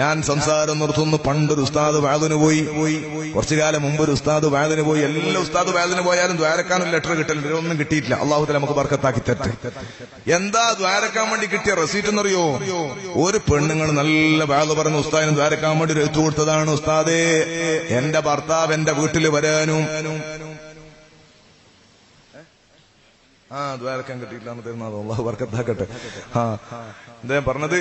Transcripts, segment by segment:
ഞാൻ സംസാരം നിർത്തുന്നു. പണ്ടൊരു ഉസ്താദ് വാതിന് പോയി. കുറച്ചു കാലം മുമ്പ് ഒരു ഉസ്താദ് വാതിന് പോയി. എല്ലാ ഉസ്താദ് വാതിന് പോയാലും ദ്വാരക്കാനും ലെറ്റർ കിട്ടില്ല ഒന്നും കിട്ടിയിട്ടില്ല. അള്ളാഹുദല നമുക്ക് ബർക്കത്താക്കി തരട്ടെ. എന്താ ദ്വാരക്കാൻ വേണ്ടി കിട്ടിയ റെസീറ്റ് എന്നറിയോ? ഒരു പെണ്ണുങ്ങൾ നല്ല വാത് പറഞ്ഞ ഉസ്താദിന് ദ്വാരക്കാൻ വേണ്ടി ഒരു കൊടുത്തതാണ്. ഉസ്താദേ എന്റെ ഭർത്താവ് എന്റെ വീട്ടിൽ വരാനും ആ ദ്വാരക്കാൻ കിട്ടിയില്ല തരുന്നത് അള്ളാഹു വർക്കത്താക്കട്ടെ ആ അദ്ദേഹം പറഞ്ഞത്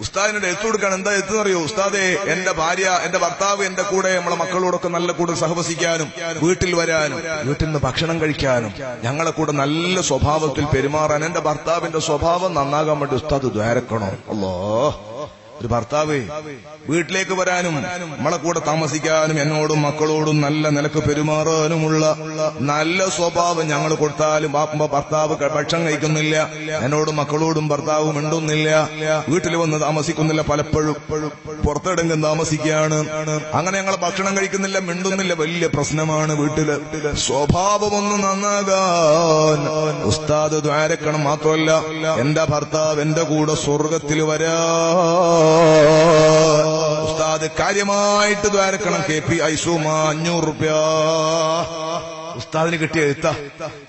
ഉസ്താദിനോട് എത്തു കൊടുക്കാൻ എന്താ എത്തുന്നറിയോ ഉസ്താദെ എന്റെ ഭാര്യ എന്റെ ഭർത്താവ് എന്റെ കൂടെ നമ്മളെ മക്കളോടൊക്കെ നല്ല കൂടെ സഹവസിക്കാനും വീട്ടിൽ വരാനും വീട്ടിൽ നിന്ന് ഭക്ഷണം കഴിക്കാനും ഞങ്ങളെ കൂടെ നല്ല സ്വഭാവത്തിൽ പെരുമാറാൻ എന്റെ ഭർത്താവിന്റെ സ്വഭാവം നന്നാകാൻ വേണ്ടി ഉസ്താദ് ദ്വാരക്കണോ? അല്ലോ ഒരു ഭർത്താവ് വീട്ടിലേക്ക് വരാനും നമ്മളെ കൂടെ താമസിക്കാനും എന്നോടും മക്കളോടും നല്ല നിലയ്ക്ക് പെരുമാറാനുമുള്ള നല്ല സ്വഭാവം ഞങ്ങൾ കൊടുത്താലും ഭർത്താവ് ഭക്ഷണം കഴിക്കുന്നില്ല എന്നോടും മക്കളോടും ഭർത്താവ് മിണ്ടുന്നില്ല വീട്ടിൽ വന്ന് താമസിക്കുന്നില്ല പലപ്പോഴും പുറത്തെടുങ്കും താമസിക്കുകയാണ്. അങ്ങനെ ഞങ്ങൾ ഭക്ഷണം കഴിക്കുന്നില്ല മിണ്ടുന്നില്ല വലിയ പ്രശ്നമാണ് വീട്ടിൽ. സ്വഭാവമൊന്ന് നന്നാകാൻ ഉസ്താദ് ദ്വാരക്കണം മാത്രമല്ല എന്റെ ഭർത്താവ് എന്റെ കൂടെ സ്വർഗത്തിൽ വരാ ഉസ്താദ് കാര്യമായിട്ട് ദ്വാരക്കണം. കെ പി ഐസുമ അഞ്ഞൂറ് റുപ്യ. ഉസ്താദിന് കിട്ടിയ എഴുത്ത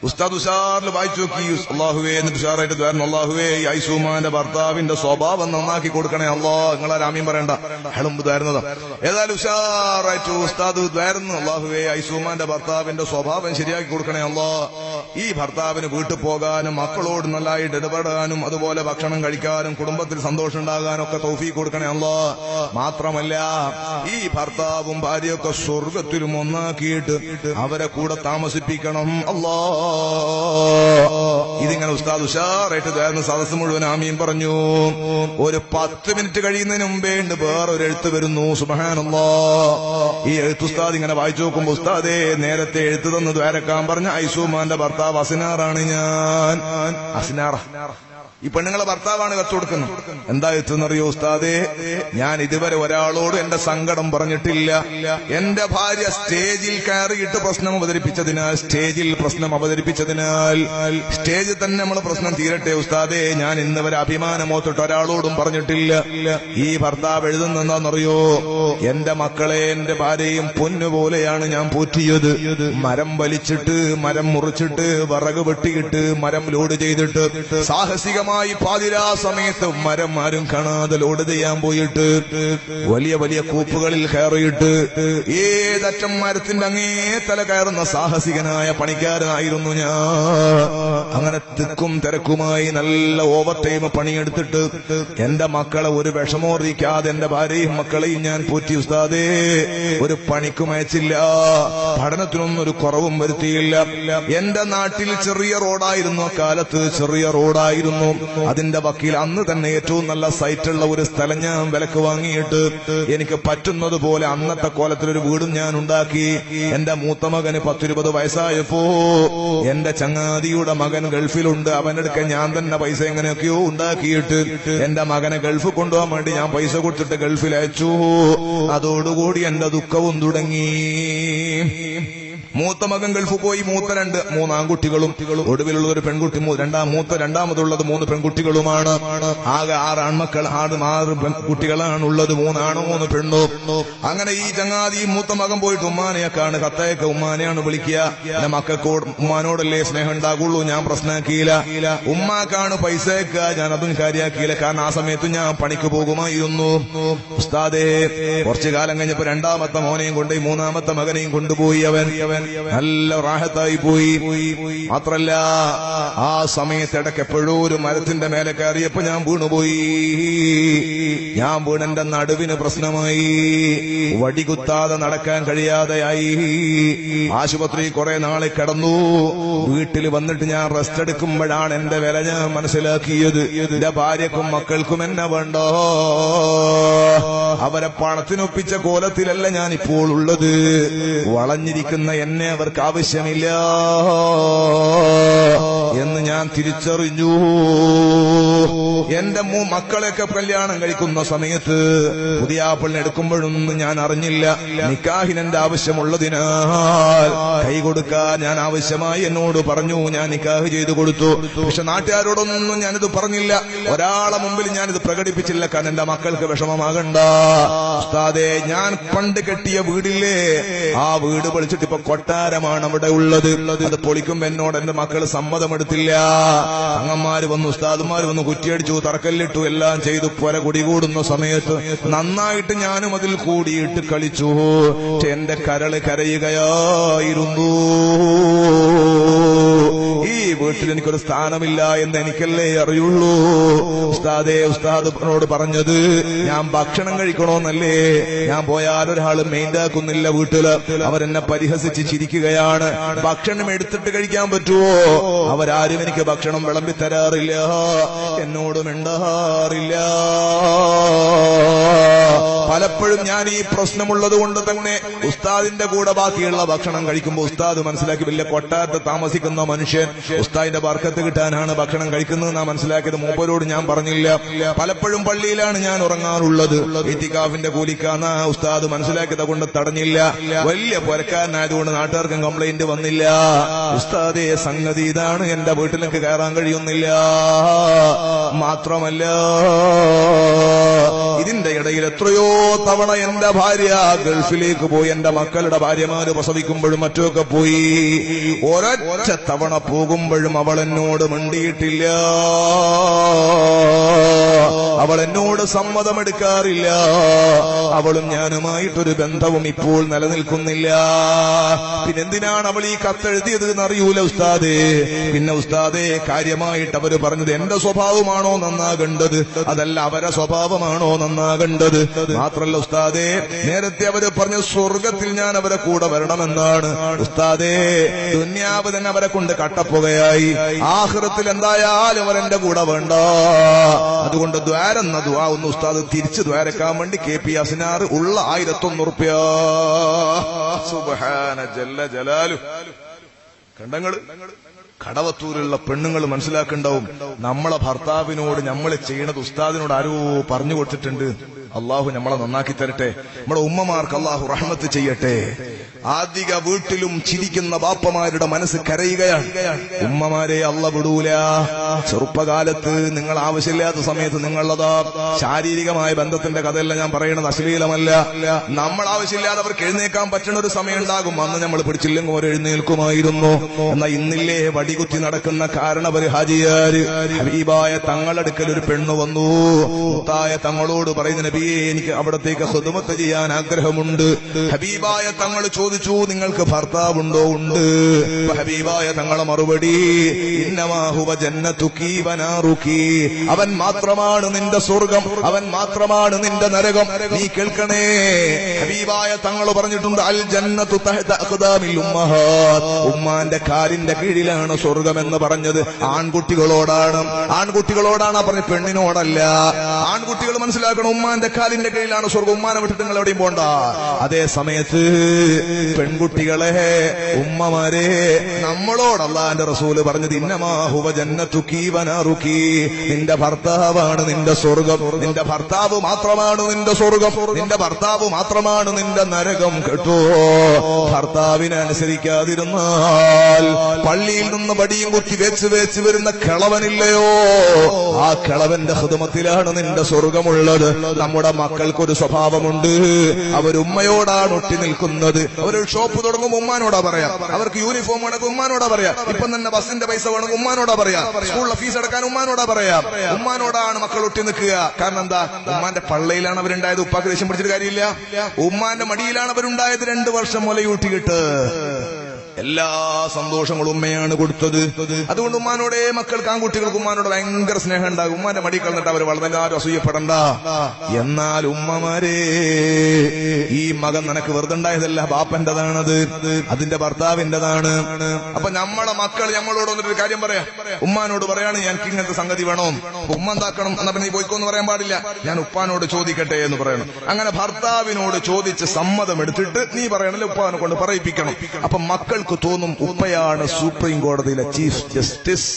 ഉസ്താദ് ഉഷാറിൽ വായിച്ചു നോക്കി. അള്ളാഹുവേ എന്ന് ഉഷാറായിട്ട് ദ്വാരണം അള്ളാഹുവേ ഐസുമാന്റെ ഭർത്താവിന്റെ സ്വഭാവം നന്നാക്കി കൊടുക്കണേ അള്ളാ. നിങ്ങളെ രാമ്യം പറയണ്ട. ഹെളുമ്പ് ദ്വാരുന്നതാ. ഏതായാലും ഉഷാറായിട്ട് ഉസ്താദ് ദ്വാരുന്നു. അള്ളാഹുവേ ഐസുമാന്റെ ഭർത്താവിന്റെ സ്വഭാവം ശരിയാക്കി കൊടുക്കണേ അള്ളാ. ഈ ഭർത്താവിന് വീട്ടിൽ പോകാനും മക്കളോട് നല്ലതായിട്ട് ഇടപെടാനും അതുപോലെ ഭക്ഷണം കഴിക്കാനും കുടുംബത്തിൽ സന്തോഷം ഉണ്ടാകാനും ഒക്കെ തൗഫീഖ് കൊടുക്കണേ അല്ലോ മാത്രമല്ല ഈ ഭർത്താവും ഭാര്യയൊക്കെ സ്വർഗത്തിലും ഒന്നാക്കിയിട്ട് അവരെ കൂടെ താമസിപ്പിക്കണം. അല്ലാ. ഇതിങ്ങനെ ഉസ്താദ് ഉഷാറായിട്ട് തേർന്ന് സദസ് മുഴുവൻ ആമിയും പറഞ്ഞു. ഒരു പത്ത് മിനിറ്റ് കഴിയുന്നതിന് മുമ്പേ ഉണ്ട് വേറൊരു എഴുത്ത് വരുന്നു. സുബഹാനല്ലോ. ഈ എഴുത്ത് ഉസ്താദ് ഇങ്ങനെ വായിച്ചു നോക്കുമ്പോ ഉസ്താദേ നേരത്തെ എഴുത്ത് തന്ന് ദ്വാരക്കാൻ പറഞ്ഞ ഐസുമാന്റെ ഭർത്താവ് അസിനാറാണ് ഞാൻ. അസിനാറ. ഈ പെണ്ണുങ്ങളെ ഭർത്താവാണ് കത്ത് കൊടുക്കുന്നത്. എന്താ എത്തുന്നറിയോ ഉസ്താദേ? ഞാൻ ഇതുവരെ ഒരാളോട് എന്റെ സങ്കടം പറഞ്ഞിട്ടില്ല. എന്റെ ഭാര്യ സ്റ്റേജിൽ കയറിയിട്ട് പ്രശ്നം അവതരിപ്പിച്ചതിനാൽ സ്റ്റേജിൽ പ്രശ്നം അവതരിപ്പിച്ചതിനാൽ സ്റ്റേജിൽ തന്നെ നമ്മൾ പ്രശ്നം തീരട്ടെ ഉസ്താദേ? ഞാൻ ഇന്ന് വരെ അഭിമാനമോത്തിട്ട് ഒരാളോടും പറഞ്ഞിട്ടില്ല. ഈ ഭർത്താവ് എഴുതുന്നെന്താണെന്നറിയോ എന്റെ മക്കളെ എന്റെ ഭാര്യയും പൊന്നുപോലെയാണ് ഞാൻ പോറ്റിയത്. മരം വലിച്ചിട്ട് മരം മുറിച്ചിട്ട് വിറക് വെട്ടിയിട്ട് മരം ലോഡ് ചെയ്തിട്ട് സാഹസികമായി പാതിരാ സമയത്ത് മരം ആരും കാണാതെ ലോഡ് ചെയ്യാൻ പോയിട്ട് വലിയ വലിയ കൂപ്പുകളിൽ കയറിയിട്ട് ഏതറ്റം മരത്തിന്റെ അങ്ങേ തല കയറുന്ന സാഹസികനായ പണിക്കാരനായിരുന്നു ഞാൻ. അങ്ങനെ തിക്കും തിരക്കുമായി നല്ല ഓവർ ടൈം പണിയെടുത്തിട്ട് എന്റെ മക്കളെ ഒരു വിഷമോറിയിക്കാതെ എന്റെ ഭാര്യയും മക്കളെയും ഞാൻ പോറ്റി. ഉസ്താദേ ഒരു പണിക്കും അയച്ചില്ല. പഠനത്തിനൊന്നും ഒരു കുറവും വരുത്തിയില്ല. എന്റെ നാട്ടിൽ ചെറിയ റോഡായിരുന്നു. അക്കാലത്ത് ചെറിയ റോഡായിരുന്നു. അതിന്റെ വക്കീൽ അന്ന് തന്നെ ഏറ്റവും നല്ല സൈറ്റുള്ള ഒരു സ്ഥലം ഞാൻ വിലക്ക് വാങ്ങിയിട്ട് എനിക്ക് പറ്റുന്നത് പോലെ അന്നത്തെ കോലത്തിലൊരു വീടും ഞാൻ ഉണ്ടാക്കി. എന്റെ മൂത്ത മകന് പത്തിരുപത് വയസ്സായപ്പോ എന്റെ ചങ്ങാതിയുടെ മകൻ ഗൾഫിലുണ്ട്. അവനെടുക്ക ഞാൻ തന്നെ പൈസ എങ്ങനെയൊക്കെയോ ഉണ്ടാക്കിയിട്ട് എന്റെ മകനെ ഗൾഫ് കൊണ്ടുപോകാൻ വേണ്ടി ഞാൻ പൈസ കൊടുത്തിട്ട് ഗൾഫിൽ അയച്ചു. അതോടുകൂടി എന്റെ ദുഃഖവും തുടങ്ങി. മൂത്ത മകൻ ഗൾഫ് പോയി മൂത്ത രണ്ട് മൂന്ന് ആൺകുട്ടികളും. ഒടുവിലുള്ള ഒരു പെൺകുട്ടി രണ്ടാം മൂത്ത രണ്ടാമതുള്ളത് മൂന്ന് പെൺകുട്ടികളുമാണ്. ആകെ ആറ് ആൺമക്കൾ ആറ് ആറ് പെൺകുട്ടികളാണ് ഉള്ളത് മൂന്നാണോ മൂന്ന് പെണ്ണോ. അങ്ങനെ ഈ ചങ്ങാതി മൂത്ത മകൻ പോയിട്ട് ഉമ്മാനെയൊക്കെയാണ് കത്തയൊക്കെ ഉമ്മാനെയാണ് വിളിക്കുക. എന്റെ മക്കൾക്കോട് ഉമ്മാനോടല്ലേ സ്നേഹം ഉണ്ടാകുള്ളൂ? ഞാൻ പ്രശ്നമാക്കിയില്ല ഉമ്മാക്കാണ് പൈസ അയക്കുക ഞാൻ അതും കാര്യമാക്കിയില്ല കാരണം ആ സമയത്ത് ഞാൻ പണിക്ക് പോകുമായിരുന്നു. ഉസ്താദേ കുറച്ചു കാലം കഴിഞ്ഞപ്പോ രണ്ടാമത്തെ മോനെയും കൊണ്ട് മൂന്നാമത്തെ മകനെയും കൊണ്ടുപോയി അവൻ അവൻ. നല്ല റാഹത്തായി പോയി. മാത്രല്ല ആ സമയത്ത് ഇടയ്ക്ക് എപ്പോഴോ ഒരു മരത്തിന്റെ മേലെ കയറിയപ്പോ ഞാൻ വീണുപോയി ഞാൻ വീണെന്റെ നടുവിന് പ്രശ്നമായി. വടികുത്താതെ നടക്കാൻ കഴിയാതെയായി ആശുപത്രി കുറെ നാളെ കിടന്നു. വീട്ടിൽ വന്നിട്ട് ഞാൻ റെസ്റ്റ് എടുക്കുമ്പോഴാണ് എന്റെ വില ഞാൻ മനസ്സിലാക്കിയത്. എന്റെ ഭാര്യക്കും മക്കൾക്കും എന്നെ വേണ്ടോ? അവരെ പണത്തിനൊപ്പിച്ച കോലത്തിലല്ല ഞാൻ ഇപ്പോൾ ഉള്ളത്. വളഞ്ഞിരിക്കുന്ന എന്നെ അവർക്ക് ആവശ്യമില്ല എന്ന് ഞാൻ തിരിച്ചറിഞ്ഞു. എന്റെ മൂ മക്കളെയൊക്കെ കല്യാണം കഴിക്കുന്ന സമയത്ത് പുതിയ എടുക്കുമ്പോഴൊന്നും ഞാൻ അറിഞ്ഞില്ല. നിക്കാഹിനെന്റെ ആവശ്യമുള്ളതിനാൽ കൈ കൊടുക്കാൻ ഞാൻ ആവശ്യമായി എന്നോട് പറഞ്ഞു. ഞാൻ നിക്കാഹ് ചെയ്തു കൊടുത്തു. പക്ഷെ നാട്ടുകാരോടൊന്നും ഞാനിത് പറഞ്ഞില്ല. ഒരാളെ മുമ്പിൽ ഞാനിത് പ്രകടിപ്പിച്ചില്ല. കാരണം എന്റെ മക്കൾക്ക് വിഷമമാകണ്ട. ഉസ്താദേ ഞാൻ പണ്ട് കെട്ടിയ വീടില്ലേ? ആ വീട് പൊളിച്ചിട്ട് ഇപ്പൊ കൊട്ടാരമാണ് അവിടെ ഉള്ളത്. അത് പൊളിക്കുമ്പോ എന്നോട് എന്റെ മക്കൾ സമ്മതമെടുത്തില്ല. അങ്ങന്മാര് വന്നു ഉസ്താദുമാര് വന്നു കുറ്റിയടിച്ചു തറക്കല്ലിട്ടു എല്ലാം ചെയ്തു പുര കുടികൂടുന്ന സമയത്ത് നന്നായിട്ട് ഞാനും അതിൽ കൂടിയിട്ട് കളിച്ചു. എന്റെ കരൾ കരയുകയായിരുന്നു. വീട്ടിൽ എനിക്കൊരു സ്ഥാനമില്ല എന്ന് എനിക്കല്ലേ അറിയുള്ളൂ. ഉസ്താദേ ഉസ്താദിനോട് പറഞ്ഞത് ഞാൻ ഭക്ഷണം കഴിക്കണോന്നല്ലേ? ഞാൻ പോയാൽ ഒരാൾ മെയിൻഡാക്കുന്നില്ല വീട്ടിൽ അവരെന്നെ പരിഹസിച്ച് ചിരിക്കുകയാണ്. ഭക്ഷണം എടുത്തിട്ട് കഴിക്കാൻ പറ്റുമോ അവരാരും എനിക്ക് ഭക്ഷണം വിളമ്പി തരാറില്ല. എന്നോട് മിണ്ടാറില്ല. പലപ്പോഴും ഞാൻ ഈ പ്രശ്നമുള്ളത് കൊണ്ട് തന്നെ ഉസ്താദിന്റെ കൂടെ ബാക്കിയുള്ള ഭക്ഷണം കഴിക്കുമ്പോൾ ഉസ്താദ് മനസ്സിലാക്കി വലിയ കൊട്ടാരത്ത് താമസിക്കുന്ന മനുഷ്യൻ ഉസ്താദിന്റെ വർക്കത്ത് കിട്ടാനാണ് ഭക്ഷണം കഴിക്കുന്നത് നാ മനസ്സിലാക്കിയത്. മൂപ്പരോട് ഞാൻ പറഞ്ഞില്ല. പലപ്പോഴും പള്ളിയിലാണ് ഞാൻ ഉറങ്ങാറുള്ളത്. ഇത്തിക്കാഫിന്റെ കൂലിക്കാന്ന് ഉസ്താദ് മനസ്സിലാക്കിയത് കൊണ്ട് തടഞ്ഞില്ല. വലിയ പുരക്കാരനായതുകൊണ്ട് നാട്ടുകാർക്കും കംപ്ലൈന്റ് വന്നില്ല. ഉസ്താദേ സംഗതി ഇതാണ്. എന്റെ വീട്ടിലേക്ക് കയറാൻ കഴിയുന്നില്ല. മാത്രമല്ല ഇതിന്റെ ഇടയിൽ എത്രയോ തവണ എന്റെ ഭാര്യ ഗൾഫിലേക്ക് പോയി എന്റെ മക്കളുടെ ഭാര്യമാര് പ്രസവിക്കുമ്പോഴും മറ്റുമൊക്കെ പോയി. ഒരൊറ്റ തവണ പോകുമ്പോഴും അവൾ എന്നോട് മിണ്ടിയിട്ടില്ല. അവൾ എന്നോട് സമ്മതമെടുക്കാറില്ല. അവളും ഞാനുമായിട്ടൊരു ബന്ധവും ഇപ്പോൾ നിലനിൽക്കുന്നില്ല. പിന്നെന്തിനാണ് അവൾ ഈ കത്തെഴുതിയത് എന്നറിയൂല ഉസ്താദേ. പിന്നെ ഉസ്താദേ കാര്യമായിട്ട് അവർ പറഞ്ഞത് എന്റെ സ്വഭാവമാണോ നന്നാകേണ്ടത്? അതല്ല അവരെ സ്വഭാവമാണോ നന്നാകേണ്ടത്? മാത്രല്ല ഉസ്താദേ നേരത്തെ അവർ പറഞ്ഞു സ്വർഗത്തിൽ ഞാൻ അവരെ കൂടെ വരണമെന്നാണ്. ഉസ്താദേ ദുന്യാവ് തന്നെ അവരെ കൊണ്ട് കട്ടപ്പുകയായി. ആഹൃത്തിൽ എന്തായാലും അവരെന്റെ കൂടെ വേണ്ട. അതുകൊണ്ട് ദ്വാരെന്ന ദ്വാ ഒന്ന് ഉസ്താദ് തിരിച്ചു ദ്വാരക്കാൻ വേണ്ടി കെ പി അസിനാർ ഉള്ള ആയിരത്തൊന്ന് റുപ്യ. ജല്ല ജലാലു. കണ്ടങ്ങൾ? കടവത്തൂരുള്ള പെണ്ണുങ്ങൾ മനസ്സിലാക്കണ്ടാവും. നമ്മളെ ഭർത്താവിനോട് നമ്മൾ ചെയ്യണത് ഉസ്താദിനോട് ആരോ പറഞ്ഞു കൊടുത്തിട്ടുണ്ട്. അള്ളാഹു നമ്മളെ നന്നാക്കി തരട്ടെ. നമ്മുടെ ഉമ്മമാർക്ക് അള്ളാഹു റഹ്മത്ത് ചെയ്യട്ടെ. ആദ്യ വീട്ടിലും ചിരിക്കുന്ന ബാപ്പമാരുടെ മനസ്സ് കരയുകയാണ്. ഉമ്മമാരെ അള്ള വിടൂല. ചെറുപ്പകാലത്ത് നിങ്ങൾ ആവശ്യമില്ലാത്ത സമയത്ത് നിങ്ങളതാ ശാരീരികമായ ബന്ധത്തിന്റെ കഥയല്ല ഞാൻ പറയുന്നത് അശ്ലീലമല്ല. നമ്മൾ ആവശ്യമില്ലാതെ അവർക്ക് എഴുന്നേക്കാൻ പറ്റുന്ന ഒരു സമയം ഉണ്ടാകും അന്ന് നമ്മൾ പിടിച്ചില്ലെങ്കിൽ ഒരു എഴുന്നേൽക്കുമായിരുന്നു. എന്നാ ഇന്നില്ലേ വടികുത്തി നടക്കുന്ന കാരണവർ ഹാജിയാര്. ഹബീബായ തങ്ങളടുക്കൽ ഒരു പെണ്ണ് വന്നു. മുത്തായ തങ്ങളോട് പറയുന്ന നബിയെ എനിക്ക് അവിടത്തേക്ക് സ്വതുമത്ത് ചെയ്യാൻ ആഗ്രഹമുണ്ട്. ഹബീബായ തങ്ങൾ ചോദിച്ചു നിങ്ങൾക്ക് ഭർത്താവുണ്ടോ? ഉണ്ട്. ഹബീബായ തങ്ങളെ മറുപടി ഇന്നമാഹുവ ജന്നതുക്കി അവൻ മാത്രമാണ് നിന്റെ സ്വർഗം അവൻ മാത്രമാണ് നിന്റെ നരകം. നീ കേൾക്കണേ. ഹബീബായ തങ്ങൾ പറഞ്ഞിട്ടുണ്ട് അൽ ജന്നത്തു ഉമ്മാന്റെ കാലിന്റെ കീഴിലാണ് സ്വർഗം എന്ന് പറഞ്ഞത്. ആൺകുട്ടികളോടാണ്. ആൺകുട്ടികളോടാണ് പറഞ്ഞ പെണ്ണിനോടല്ല. ആൺകുട്ടികൾ മനസ്സിലാക്കണം ഉമ്മാന്റെ കാലിന്റെ കയ്യിലാണ് സ്വർഗം. ഉമ്മാനെ വിട്ടിട്ട് നിങ്ങൾ എവിടെയും പോണ്ട. അതേ സമയത്ത് പെൺകുട്ടികളെ ഉമ്മമാരെ നമ്മളോട് അള്ളാന്റെ റസൂൽ പറഞ്ഞത് ഇന്നമാഹുവ നിന്റെ ഭർത്താവാണ് നിന്റെ സ്വർഗം. നിന്റെ ഭർത്താവ് മാത്രമാണ് നിന്റെ സ്വർഗം. നിന്റെ ഭർത്താവ് മാത്രമാണ് നിന്റെ നരകം കേട്ടോ. ഭർത്താവിനെ അനുസരിക്കാതിരുന്നാൽ പള്ളിയിൽ നിന്ന് വടിയും കുത്തി വെച്ച് വെച്ച് വരുന്ന കിളവനില്ലയോ? ആ കിളവന്റെ ഹൃദമത്തിലാണ് നിന്റെ സ്വർഗമുള്ളത്. നമ്മുടെ മക്കൾക്കൊരു സ്വഭാവമുണ്ട്. അവരുമ്മയോടാണ് ഒട്ടി നിൽക്കുന്നത്. അവരൊരു ഷോപ്പ് തുടങ്ങും ഉമ്മാനോടാ പറയാം. അവർക്ക് യൂണിഫോം വേണമെങ്കിൽ ഉമ്മാനോടാ പറയാം. ഇപ്പം തന്നെ ബസിന്റെ പൈസ വേണമെങ്കിൽ ഉമ്മാനോടാ പറയാം. സ്കൂളിലെ ഫീസ് അടക്കാൻ ഉമ്മാനോടാ പറയാം. ഉമ്മാനോടാണ് മക്കൾ ഒട്ടി നിൽക്കുക. കാരണം എന്താ? ഉമ്മാന്റെ പള്ളയിലാണ് അവരുണ്ടായത്. ഉപ്പാക്ക് ദേഷ്യം പിടിച്ചിട്ട് കാര്യമില്ല. ഉമ്മാന്റെ മടിയിലാണ് അവരുണ്ടായത്. രണ്ടു വർഷം മുലയൂട്ടിയിട്ട്. എല്ലാ സന്തോഷങ്ങളും ഉമ്മയാണ് കൊടുത്തത്. അതുകൊണ്ട് ഉമ്മാനോടെ മക്കൾക്ക് ആൺകുട്ടികൾക്ക് ഉമ്മാനോട് ഭയങ്കര സ്നേഹം ഉണ്ടാകും. ഉമ്മാന്റെ മടി കളഞ്ഞിട്ട് അവർ വളരെ ആരും അസൂയപ്പെടണ്ട. എന്നാൽ ഉമ്മമാരെ ഈ മകൻ നിനക്ക് വെറുതെ ഉണ്ടായതല്ല ബാപ്പന്റേതാണത്. അതിന്റെ ഭർത്താവിന്റെതാണ്. അപ്പൊ നമ്മളെ മക്കൾ നമ്മളോട് വന്നിട്ട് ഒരു കാര്യം പറയാം. ഉമ്മാനോട് പറയാണ് എനിക്ക് ഇങ്ങനത്തെ സംഗതി വേണോ. ഉമ്മ എന്താക്കണം? എന്നാ പിന്നെ പോയിക്കോ പോയിക്കോന്ന് പറയാൻ പാടില്ല. ഞാൻ ഉപ്പാനോട് ചോദിക്കട്ടെ എന്ന് പറയണം. അങ്ങനെ ഭർത്താവിനോട് ചോദിച്ച് സമ്മതം എടുത്തിട്ട് നീ പറയണല്ലേ ഉപ്പാനെ കൊണ്ട് പറയിപ്പിക്കണം. അപ്പൊ മക്കൾക്ക് മക്കൾക്ക് തോന്നും ഉപ്പയാണ് സുപ്രീം കോടതിയിലെ ചീഫ് ജസ്റ്റിസ്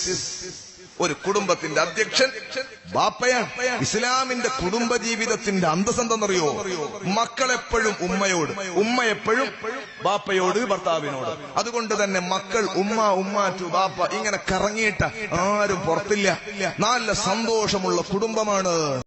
ഒരു കുടുംബത്തിന്റെ അധ്യക്ഷൻ ബാപ്പയാണ്. ഇസ്ലാമിന്റെ കുടുംബ ജീവിതത്തിന്റെ അന്തസെന്തെന്നറിയോ മക്കളെപ്പോഴും ഉമ്മയോട് ഉമ്മ എപ്പോഴും ബാപ്പയോട് ഭർത്താവിനോട്. അതുകൊണ്ട് തന്നെ മക്കൾ ഉമ്മ ഉമ്മ ടു ബാപ്പ ഇങ്ങനെ കറങ്ങിയിട്ട് ആരും പുറത്തില്ല. നല്ല സന്തോഷമുള്ള കുടുംബമാണ്.